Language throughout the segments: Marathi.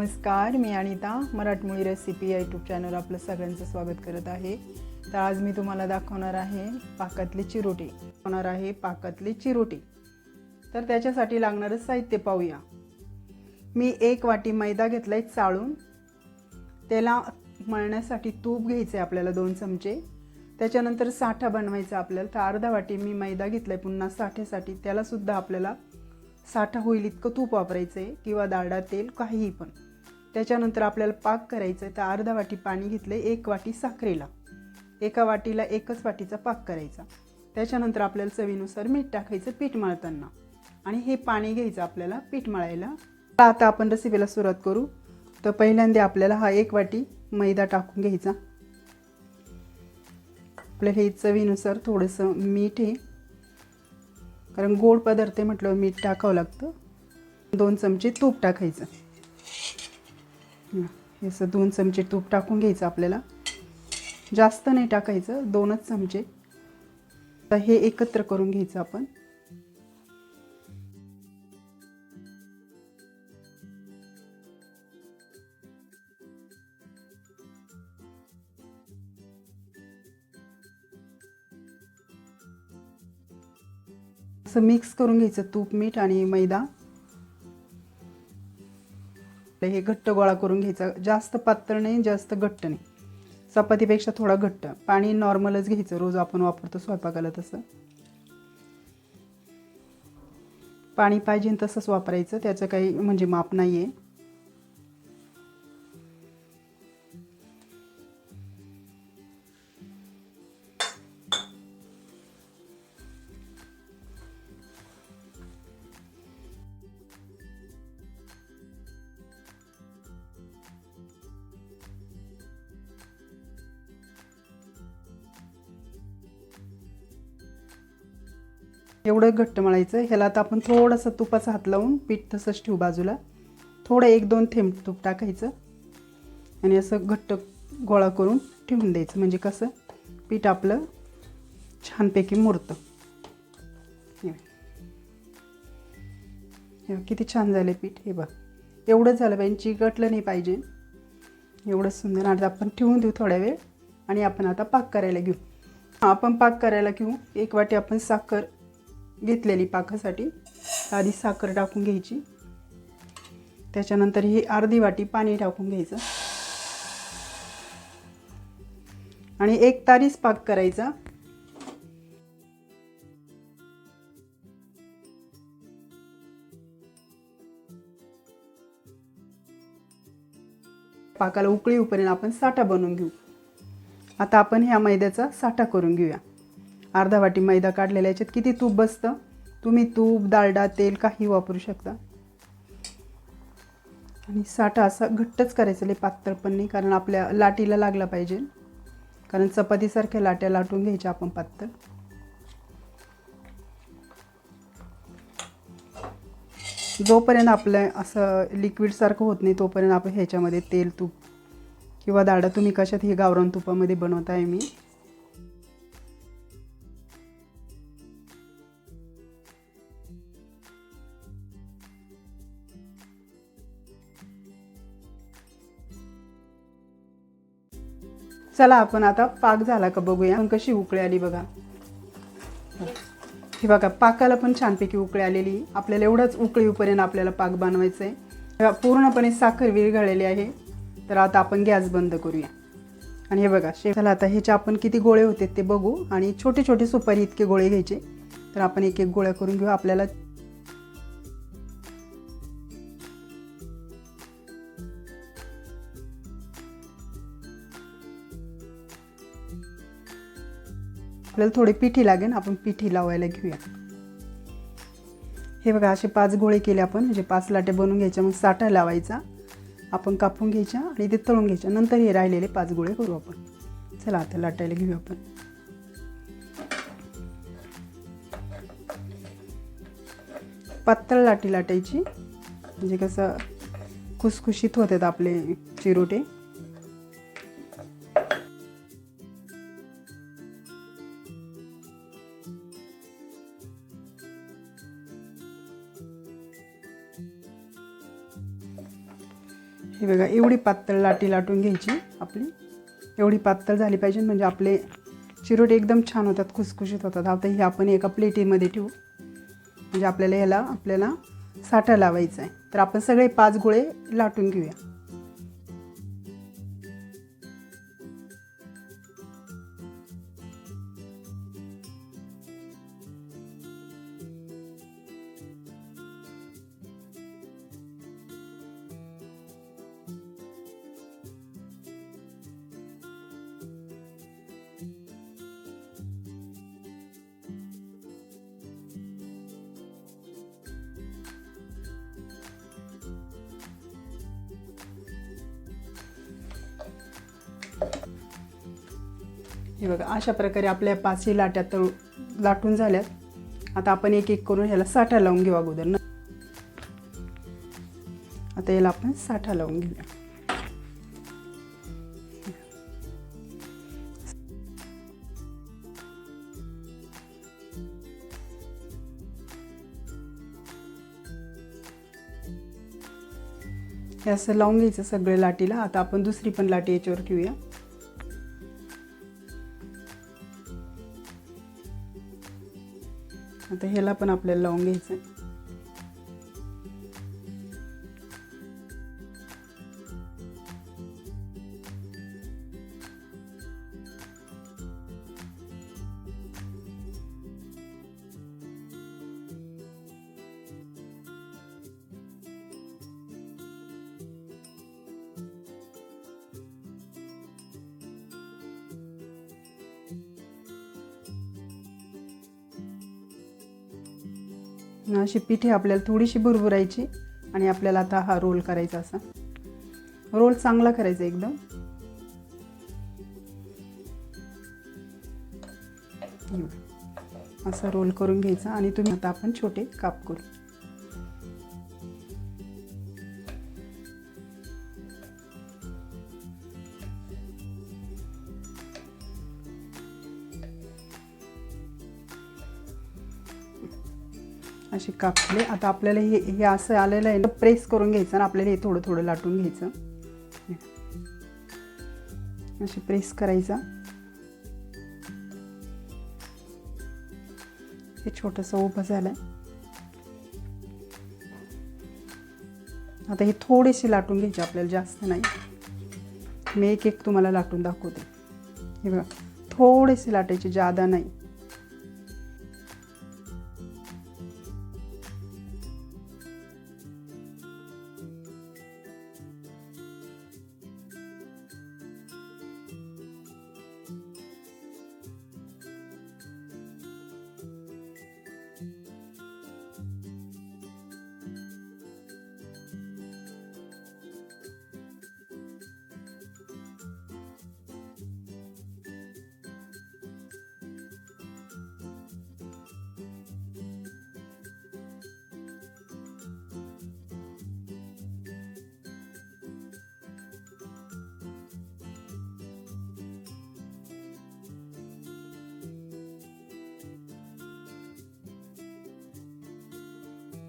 नमस्कार मी अनिता मराठमोळी रेसिपी या यूट्यूब चॅनल आपलं सगळ्यांचं स्वागत करत आहे. तर आज मी तुम्हाला दाखवणार आहे पाकातली चिरोटी. दाखवणार आहे पाकातली चिरोटी. तर त्याच्यासाठी लागणारं साहित्य पाहूया. मी एक वाटी मैदा घेतला आहे चाळून. त्याला मळण्यासाठी तूप घ्यायचं आहे आपल्याला दोन चमचे. त्याच्यानंतर साठा बनवायचा आपल्याला. तर अर्धा वाटी मी मैदा घेतला आहे पुन्हा साठ्यासाठी. त्यालासुद्धा आपल्याला साठा होईल इतकं तूप वापरायचं आहे किंवा दाडा तेल काहीही पण. त्याच्यानंतर आपल्याला पाक करायचं आहे तर अर्धा वाटी पाणी घेतलं आहे एक वाटी साखरेला. एका वाटीला एकच वाटीचा पाक करायचा. त्याच्यानंतर आपल्याला चवीनुसार मीठ टाकायचं पीठ मळताना. आणि हे पाणी घ्यायचं आपल्याला पीठ मळायला. आता आपण रेसिपीला सुरुवात करू. तर पहिल्यांदा आपल्याला हा एक वाटी मैदा टाकून घ्यायचा. आपल्याला हे चवीनुसार थोडंसं मीठ आहे. कारण गोड पदार्थ म्हटलं मीठ टाकावं लागतं. दोन चमचे तूप टाकायचं. हे असं दोन चमचे तूप टाकून घ्यायचं आपल्याला. जास्त नाही टाकायचं दोनच चमचे. तर हे एकत्र करून घ्यायचं आपण. असं मिक्स करून घ्यायचं तूप मीठ आणि मैदा. हे घट्ट गोळा करून घ्यायचा. जास्त पातळ नाही जास्त घट्ट नाही. चपातीपेक्षा थोडा घट्ट. पाणी नॉर्मलच घ्यायचं. रोज आपण वापरतो स्वयंपाकाला तसं. पाणी पाहिजे तसंच वापरायचं. त्याचं काही म्हणजे माप नाही आहे एवढं घट्ट मळायचं. ह्याला आता आपण थोडंसं तुपाचा हात लावून पीठ तसंच ठेवू बाजूला. थोडं एक दोन थेंब तूप टाकायचं. आणि असं घट्ट गोळा करून ठेवून द्यायचं. म्हणजे कसं? पीठ आपलं छानपैकी मुरतं. हे किती छान झाले पीठ. हे बघ. एवढंच झालं पाहिजे चिकटलं नाही पाहिजे. एवढंच सुंदर. आता आपण ठेवून देऊ थोड्या वेळ. आणि आपण आता पाक करायला घेऊ. हां आपण पाक करायला घेऊ. एक वाटी आपण साखर घेतलेली पाकासाठी. आधी साखर टाकून घ्यायची. त्याच्यानंतर ही अर्धी वाटी पाणी टाकून घ्यायचं. आणि एक तारीच पाक करायचा. पाकाला उकळी येऊपर्यंत आपण साठा बनवून घेऊ. आता आपण ह्या मैद्याचा साठा करून घेऊया. अर्धा वाटी मैदा काढलेला याच्यात किती तूप बसतं? तुम्ही तूप डालडा तेल काही वापरू शकता. आणि साठा असा घट्टच करायचं लय पातळ पण नाही कारण आपल्या लाटीला लागला पाहिजे. कारण चपातीसारख्या लाट्या लाटून घ्यायच्या आपण पातळ. जोपर्यंत आपलं असं लिक्विडसारखं होत नाही तोपर्यंत आपण ह्याच्यामध्ये तेल तूप किंवा दाडा तुम्ही कशात हे गावरान तुपामध्ये बनवताय मी. चला आपण आता पाक झाला का बघूया. पण कशी उकळी आली बघा. हे बघा पाकाला पण छानपैकी उकळी आलेली. आपल्याला एवढंच उकळीपर्यंत आपल्याला पाक बनवायचं आहे पूर्णपणे साखर विरघळलेली आहे. तर आता आपण गॅस बंद करूया. आणि हे बघा शेफ चला आता ह्याचे आपण किती गोळे होते ते बघू. आणि छोटे छोटे सुपारी इतके गोळे घ्यायचे. तर आपण एक एक गोळ्या करून घेऊ. आपल्याला आपल्याला थोडी पिठी लागेल आपण पिठी लावायला घेऊया. हे बघा असे पाच गोळे केले आपण. म्हणजे पाच लाटे बनवून घ्यायच्या मग साठा लावायचा. आपण कापून घ्यायच्या आणि ते तळून घ्यायच्या. नंतर हे राहिलेले पाच गोळे करू आपण. चला आता लाटायला घेऊया आपण. पातळ लाटी लाटायची. म्हणजे कसं खुसखुशीत होतात आपले चिरोटे. बघा एवढी पातळ लाटी लाटून घ्यायची आपली. एवढी पातळ झाली पाहिजे म्हणजे आपले चिरोटे एकदम छान होतात खुसखुशीत होतात. आता हे आपण एका प्लेटीमध्ये ठेवू. म्हणजे आपल्याला ह्याला आपल्याला साठा लावायचा आहे. तर आपण सगळे पाच गोळे लाटून घेऊया. हे बघा अशा प्रकारे आपल्या पाचही लाट्या तळू लाटून झाल्यात. आता आपण एक एक करून ह्याला साठा लावून घेऊ अगोदर ना. आता याला आपण साठा लावून घेऊया. हे असं लावून घ्यायचं सगळे लाटीला. आता आपण दुसरी पण लाटी याच्यावर ठेवूया. आता ह्याला पण आपल्याला लावून घ्यायचं आहे अशी पिठे आपल्याला थोडीशी भुरभुरायची आणि आपल्याला आता हा रोल करायचा असा. रोल चांगला करायचा एकदम. असा रोल करून घ्यायचा आणि तुम्ही आता आपण छोटे काप करू. असे कापले. आता आपल्याला हे हे असं आलेलं आहे ना प्रेस करून घ्यायचं आणि आपल्याला हे थोडं थोडं लाटून घ्यायचं. असे प्रेस करायचा. हे छोटंसं उभं झालं आता हे थोडेसे लाटून घ्यायचे आपल्याला जास्त नाही. मी एक एक तुम्हाला लाटून दाखवते. हे बघा थोडेसे लाटायचे जादा नाही.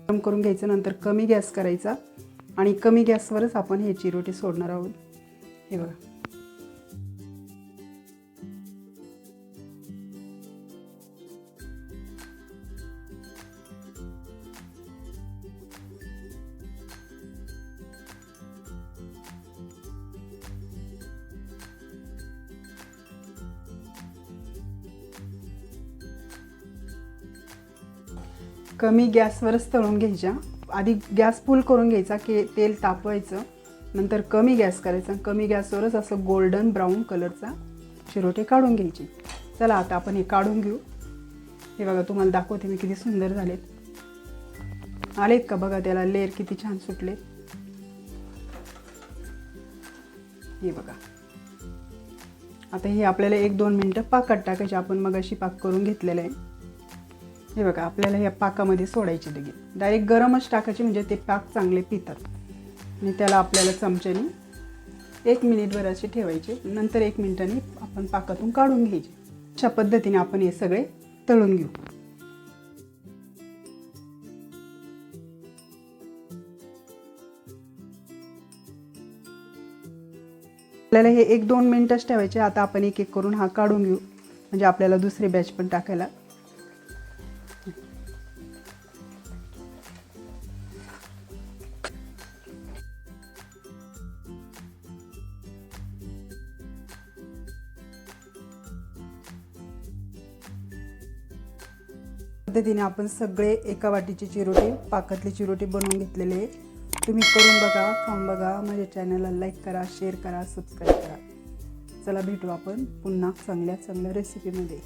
गरम करून घ्यायचं नंतर कमी गॅस करायचा आणि कमी गॅसवरच आपण हे चिरोटे सोडणार आहोत. हे बघा. कमी गॅसवरच तळून घ्यायच्या. आधी गॅस फुल करून घ्यायचा की तेल तापवायचं नंतर कमी गॅस करायचा. कमी गॅसवरच असं गोल्डन ब्राऊन कलरचा चिरोटे काढून घ्यायचे. चला आता आपण हे काढून घेऊ. हे बघा तुम्हाला दाखवते मी किती सुंदर झालेत. आलेत का बघा त्याला लेअर किती छान सुटले. हे बघा. आता हे आपल्याला एक दोन मिनटं पाकात टाकायचे. आपण मग अशी पाक करून घेतलेलं आहे. हे बघा आपल्याला या पाकामध्ये सोडायचे लगेच. डायरेक्ट गरमच टाकायचे म्हणजे ते पाक चांगले पितात. आणि त्याला आपल्याला चमच्याने एक मिनिटभर असे ठेवायचे. नंतर एक मिनिटाने आपण पाकातून काढून घ्यायचे. अशा पद्धतीने आपण हे सगळे तळून घेऊ. आपल्याला हे एक दोन मिनटंच ठेवायचे. आता आपण एक एक करून हा काढून घेऊ. म्हणजे आपल्याला दुसरी बॅच पण टाकायला पद्धतीने आपण सगळे एका वाटीची चिरोटी पाकातली चिरोटी बनवून घेतलेले आहे तुम्ही करून बघा खाऊन बघा. माझ्या चॅनलला लाईक करा शेअर करा सबस्क्राईब करा. चला भेटू आपण पुन्हा चांगल्या चांगल्या रेसिपीमध्ये